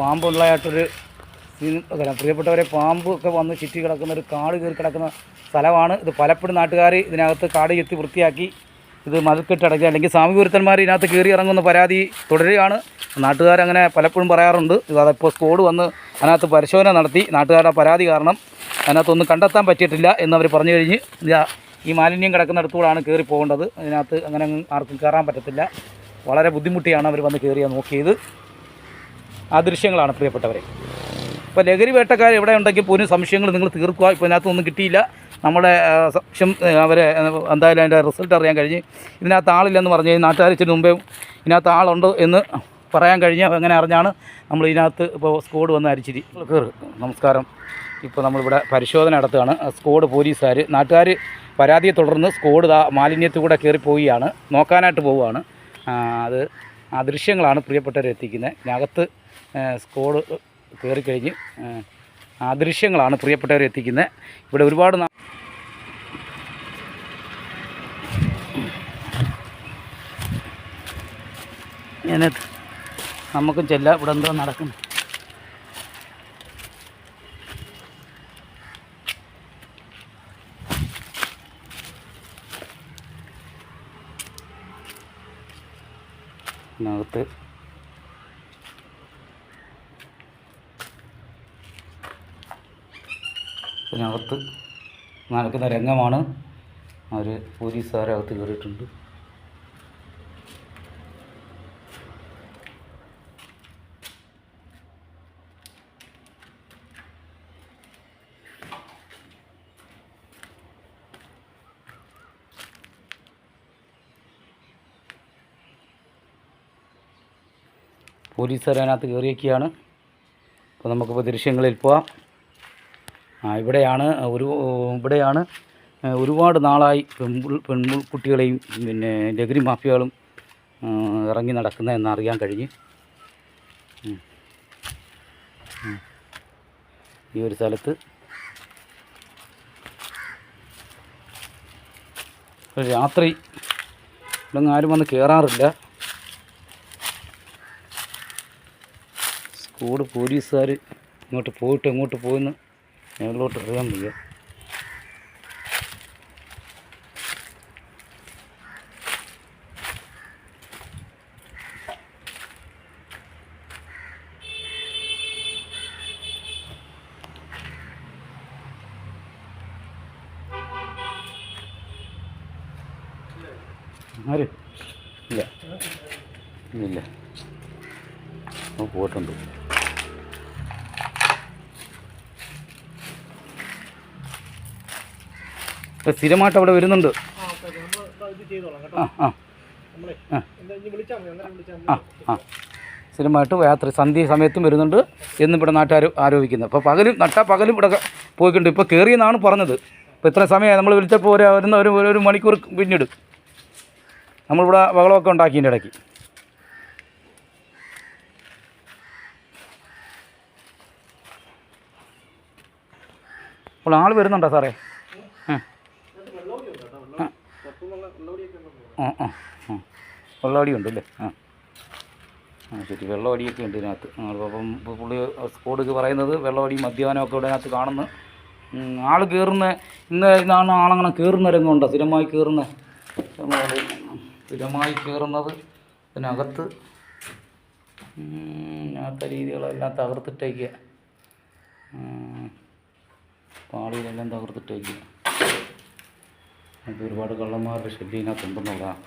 പാമ്പുള്ളതായിട്ടൊരു പ്രിയപ്പെട്ടവരെ പാമ്പ് ഒക്കെ വന്ന് ചുറ്റി കിടക്കുന്ന ഒരു കാട് കയറി കിടക്കുന്ന സ്ഥലമാണ്. ഇത് പലപ്പോഴും നാട്ടുകാർ ഇതിനകത്ത് കാട് ചെത്തി വൃത്തിയാക്കി ഇത് മതിൽക്കെട്ടടക്കുക അല്ലെങ്കിൽ സ്വാമിപുരത്തന്മാർ ഇതിനകത്ത് കയറി ഇറങ്ങുന്ന പരാതി തുടരുകയാണ്. നാട്ടുകാരങ്ങനെ പലപ്പോഴും പറയാറുണ്ട്. അതിപ്പോൾ സ്കോഡ് വന്ന് അതിനകത്ത് പരിശോധന നടത്തി. നാട്ടുകാരുടെ പരാതി കാരണം അതിനകത്തൊന്നും കണ്ടെത്താൻ പറ്റിയിട്ടില്ല എന്നവർ പറഞ്ഞു കഴിഞ്ഞ് ഈ മാലിന്യം കിടക്കുന്നിടത്തൂടാണ് കയറി പോകേണ്ടത്. അതിനകത്ത് അങ്ങനെ ആർക്കും കയറാൻ പറ്റത്തില്ല. വളരെ ബുദ്ധിമുട്ടിയാണ് അവർ വന്ന് കയറിയാൽ നോക്കിയത്. ആ ദൃശ്യങ്ങളാണ് പ്രിയപ്പെട്ടവരെ. ഇപ്പോൾ ലഹരി വേട്ടക്കാർ എവിടെ ഉണ്ടെങ്കിൽ പോലും സംശയങ്ങൾ നിങ്ങൾ തീർക്കുക. ഇപ്പോൾ ഇതിനകത്തൊന്നും കിട്ടിയില്ല. നമ്മുടെ സംശയം അവരെ എന്തായാലും അതിന്റെ റിസൾട്ട് അറിയാൻ കഴിഞ്ഞ് ഇതിനകത്ത് ആളില്ലെന്ന് പറഞ്ഞ് നാട്ടുകാർ ഇച്ചിരി മുമ്പേ ഇതിനകത്ത് ആളുണ്ട് എന്ന് പറയാൻ കഴിഞ്ഞ് അങ്ങനെ അറിഞ്ഞാണ് നമ്മൾ ഇതിനകത്ത് ഇപ്പോൾ സ്കോഡ് വന്ന് അരിച്ചിരി. കയറി നമസ്കാരം. ഇപ്പോൾ നമ്മളിവിടെ പരിശോധന നടത്തുകയാണ്. സ്കോഡ് പോലീസുകാർ നാട്ടുകാർ പരാതിയെ തുടർന്ന് സ്കോഡ് മാലിന്യത്തിൽ കൂടെ കയറിപ്പോവുകയാണ്. നോക്കാനായിട്ട് പോവുകയാണ്. അത് ആ ദൃശ്യങ്ങളാണ് പ്രിയപ്പെട്ടവർ എത്തിക്കുന്നത്. ഇതിനകത്ത് സ്കോഡ് കയറിക്കഴിഞ്ഞ് ആ, ദൃശ്യങ്ങളാണ് പ്രിയപ്പെട്ടവർ എത്തിക്കുന്നത്. ഇവിടെ ഒരുപാട് ഇതിനകത്ത് നമുക്കും ചെല്ലാം ഇവിടെ എന്തോ നടക്കുന്നു. ഇതിനകത്ത്. ഇതിനകത്ത് നടക്കുന്ന രംഗമാണ്. അവർ പോലീസുകാരകത്ത് കയറിയിട്ടുണ്ട്. പോലീസുകാർ അതിനകത്ത് കയറിയൊക്കെയാണ്. അപ്പോൾ നമുക്കിപ്പോൾ ദൃശ്യങ്ങളിൽ പോവാം. ആ ഇവിടെയാണ് ഒരു ഇവിടെയാണ് ഒരുപാട് നാളായി പെൺപുൾ പെൺകുട്ടികളെയും പിന്നെ ലഹരി മാഫിയകളും ഇറങ്ങി നടക്കുന്നതെന്ന് അറിയാൻ കഴിഞ്ഞ്. ഈ ഒരു സ്ഥലത്ത്. രാത്രി ഇവിടെ ആരും വന്ന് കയറാറില്ല സ്കൂൾ പോലീസുകാർ ഇങ്ങോട്ട് പോയിട്ട് എങ്ങോട്ട് പോയെന്ന് ഞങ്ങളിലോട്ട് അറിയാൻ വയ്യ. ആര്? ഇല്ല. ഇല്ല. പോയിട്ടുണ്ട്. സ്ഥിരമായിട്ട് അവിടെ വരുന്നുണ്ട്. ആ ആ ആ. സ്ഥിരമായിട്ട് യാത്ര സന്ധ്യ സമയത്തും വരുന്നുണ്ട്. എന്നും ഇവിടെ നാട്ടുകാർ ആരോപിക്കുന്നത് അപ്പോൾ പകലും നട്ടാ പകലും ഇവിടെ പോയിക്കൊണ്ട് ഇപ്പോൾ കയറിയെന്നാണ് പറഞ്ഞത്. ഇപ്പോൾ ഇത്ര സമയമായി. നമ്മൾ വിളിച്ചപ്പോൾ ഒരു വരുന്ന ഒരു ഒരു മണിക്കൂർ പിന്നീട്. നമ്മളിവിടെ ബഹളമൊക്കെ ഉണ്ടാക്കിയതിന്റെ ഇടയ്ക്ക്. അപ്പോൾ ആൾ വരുന്നുണ്ടോ സാറേ? ആ. ആ ആ ഉണ്ടല്ലേ ശരി. വെള്ളമടിയൊക്കെ ഉണ്ട് ഇതിനകത്ത്. അപ്പം പുള്ളി സ്കോഡൊക്കെ പറയുന്നത് വെള്ളമടി മദ്യപാനമൊക്കെ ഇതിനകത്ത് കാണുന്നു. ആൾ കയറുന്ന ഇന്ന് ഇതാണ് ആളങ്ങനെ കയറുന്ന രംഗമുണ്ടോ? സ്ഥിരമായി കയറുന്ന. സ്ഥിരമായി കയറുന്നത് ഇതിനകത്ത്. ഇതിനകത്ത രീതികളെല്ലാം തകർത്തിട്ടേക്കുക പാളിയിലെല്ലാം തകർത്തിട്ട് വയ്ക്കുക അപ്പോൾ ഒരുപാട് കള്ളന്മാരുടെ ശല്യം ഇതിനകത്തുണ്ടെന്നുള്ളതാണ്